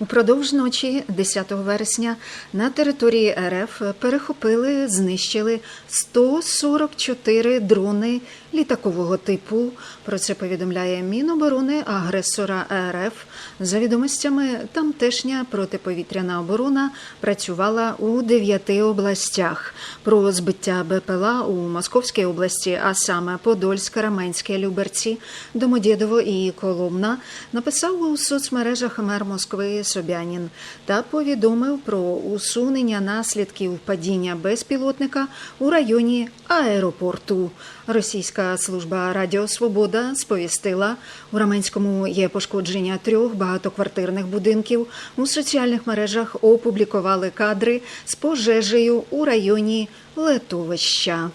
Упродовж ночі 10 вересня на території РФ перехопили, знищили 144 дрони літакового типу. Про це повідомляє Міноборони агресора РФ. За відомостями, тамтешня протиповітряна оборона працювала у дев'яти областях. Про збиття БПЛА у Московській області, а саме Подольськ, Раменське, Люберці, Домодєдово і Коломна, написав у соцмережах мер Москви Собянін та повідомив про усунення наслідків падіння безпілотника у районі аеропорту. Російська служба Радіо Свобода сповістила, у Раменському є пошкодження трьох багатоквартирних будинків. У соціальних мережах опублікували кадри з пожежею у районі летовища.